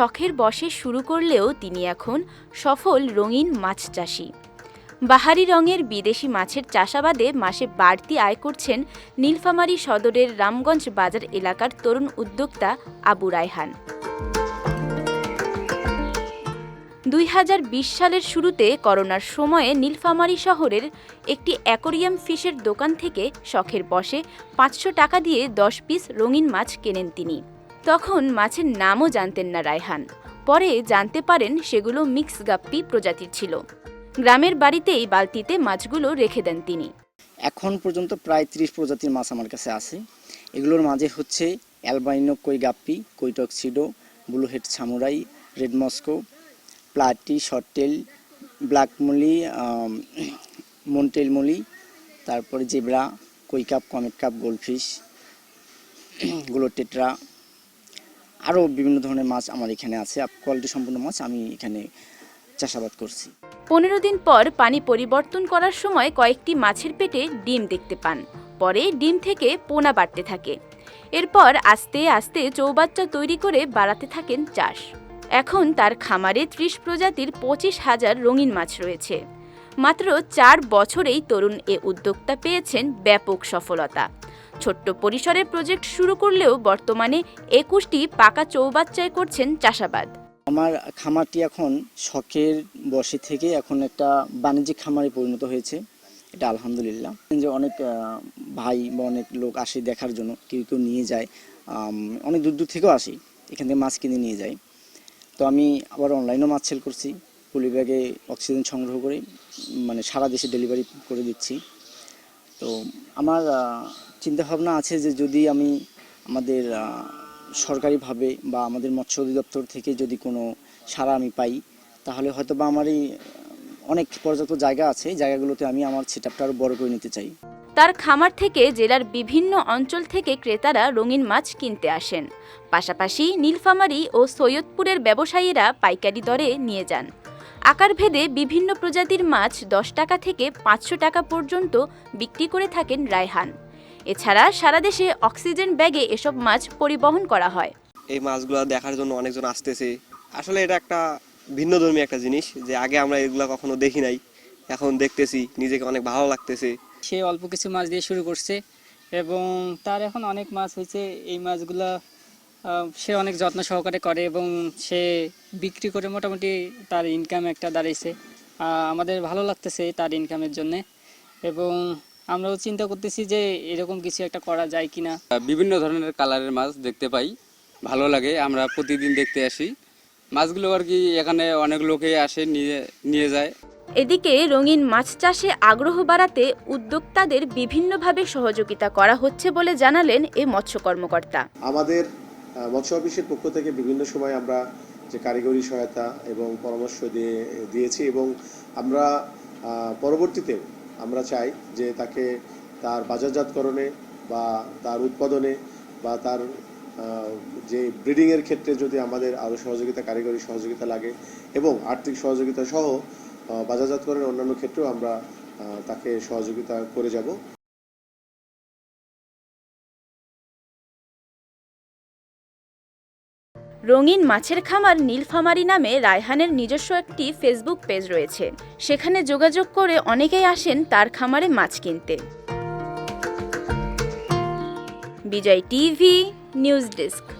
শখের বসে শুরু করলেও তিনি এখন সফল রঙিন মাছ চাষি। বাহারি রঙের বিদেশি মাছের চাষাবাদে মাসে বাড়তি আয় করছেন নীলফামারী সদরের রামগঞ্জ বাজার এলাকার তরুণ উদ্যোক্তা আবু রায়হান। দুই হাজার বিশ সালের শুরুতে করোনার সময়ে নীলফামারী শহরের একটি অ্যাকোরিয়াম ফিশের দোকান থেকে শখের বসে পাঁচশো টাকা দিয়ে দশ পিস রঙিন মাছ কেনেন তিনি। তখন মাছের নামও জানতেন না রায়হান। পরে জানতে পারেন সেগুলো মিক্স গাপ্পি প্রজাতির ছিল। গ্রামের বাড়িতেই বালতিতে মাছগুলো রেখে দেন তিনি। এখন পর্যন্ত প্রায় ত্রিশ প্রজাতির মাছ আমার কাছে আছে। এগুলোর মাঝে হচ্ছে albino koi guppy, koi tuxedo blue head samurai, red Moscow, platy, shorttail, black molly mantle molly, তারপরে zebra, koi carp comet carp, goldfish, গুলো টেট্রা আরও বিভিন্ন ধরনের মাছ আমার এখানে আছে কোয়ালিটি সম্পূর্ণ মাছ আমি এখানে চাষাবাদ করছি। পনেরো দিন পর পানি পরিবর্তন করার সময় কয়েকটি মাছের পেটে ডিম দেখতে পান। পরে ডিম থেকে পোনা বাড়তে থাকে। এরপর আস্তে আস্তে চৌবাচ্চা তৈরি করে বাড়াতে থাকেন চাষ। এখন তার খামারে ত্রিশ প্রজাতির পঁচিশ হাজার রঙিন মাছ রয়েছে। মাত্র চার বছরেই তরুণ এ উদ্যোক্তা পেয়েছেন ব্যাপক সফলতা। ছোট্ট পরিসরে প্রজেক্ট শুরু করলেও বর্তমানে একুশটি পাকা চৌবাচ্চায় করছেন চাষাবাদ। আমার খামারটি এখন শখের বসে থেকে এখন একটা বাণিজ্যিক খামারে পরিণত হয়েছে। এটা আলহামদুলিল্লাহ। যে অনেক ভাই বা অনেক লোক আসে দেখার জন্য, কেউ কেউ নিয়ে যায় অনেক দূর দূর থেকেও আসি, এখান থেকে মাছ কিনে নিয়ে যায়। তো আমি আবার অনলাইনেও মাছ সেল করছি পলি ব্যাগে অক্সিজেন সংগ্রহ করে মানে সারা দেশে ডেলিভারি করে দিচ্ছি। তো আমার চিন্তা ভাবনা আছে যে যদি আমি আমাদের সরকারিভাবে বা আমাদের মৎস্য অধিদপ্তর থেকে যদি কোনো সাড়া আমি পাই, তাহলে হয়তো বা আমার এই অনেক পর্যাপ্ত জায়গা আছে জায়গাগুলোতে আমি আমার সেট আপটা আরও বড় করে নিতে চাই। তার খামার থেকে জেলার বিভিন্ন অঞ্চল থেকে ক্রেতারা রঙিন মাছ কিনতে আসেন। পাশাপাশি নীলফামারী ও সৈয়দপুরের ব্যবসায়ীরা পাইকারি দরে নিয়ে যান। আকার ভেদে বিভিন্ন প্রজাতির মাছ দশ টাকা থেকে পাঁচশো টাকা পর্যন্ত বিক্রি করে থাকেন রায়হান। এছাড়া সারা দেশে অক্সিজেন ব্যাগে এসব মাছ পরিবহন করা হয়। এই মাছগুলো দেখার জন্য অনেকজন আসতেছে। আসলে এটা একটা ভিন্ন ভিন্নধর্মী একটা জিনিস যে আগে আমরা এগুলো কখনো দেখি নাই। এখন দেখতেছি নিজেকে অনেক ভালো লাগতেছে। সে অল্প কিছু মাছ দিয়ে শুরু করছে এবং তার এখন অনেক মাছ হয়েছে। এই মাছগুলা সে অনেক যত্ন সহকারে করে এবং সে বিক্রি করে মোটামুটি তার ইনকাম একটা দাঁড়িয়েছে আমাদের ভালো লাগতেছে তার ইনকামের জন্য এবং আমরাও চিন্তা করতেছি যে এরকম কিছু একটা করা যায় কিনা। বিভিন্ন ধরনের কালারের মাছ দেখতে পাই ভালো লাগে আমরা প্রতিদিন দেখতে আসি। মাছগুলো আর কি এখানে অনেক লোকে আসে নিয়ে নিয়ে যায়। এদিকে রঙিন মাছ চাষে আগ্রহ বাড়াতে উদ্যোক্তাদের বিভিন্নভাবে সহযোগিতা করা হচ্ছে বলে জানালেন এ মৎস্য কর্মকর্তা। আমাদের মৎস্য অফিসের পক্ষ থেকে বিভিন্ন সময় আমরা যে কারিগরি সহায়তা এবং পরামর্শ দিয়ে দিয়েছি এবং আমরা আহ, পরবর্তীতেও আমরা চাই যে তাকে তার বাজারজাতকরণে বা তার উৎপাদনে বা তার যে ব্রিডিংয়ের ক্ষেত্রে যদি আমাদের আরও সহযোগিতা, কারিগরি সহযোগিতা লাগে এবং আর্থিক সহযোগিতা সহ বাজারজাতকরণের অন্যান্য ক্ষেত্রেও আমরা তাকে সহযোগিতা করে যাব। রঙিন মাছের খামার নীলফামারি নামে রায়হানের নিজস্ব একটি ফেসবুক পেজ রয়েছে। সেখানে যোগাযোগ করে অনেকেই আসেন তার খামারে মাছ কিনতে। Bijoy TV, news desk.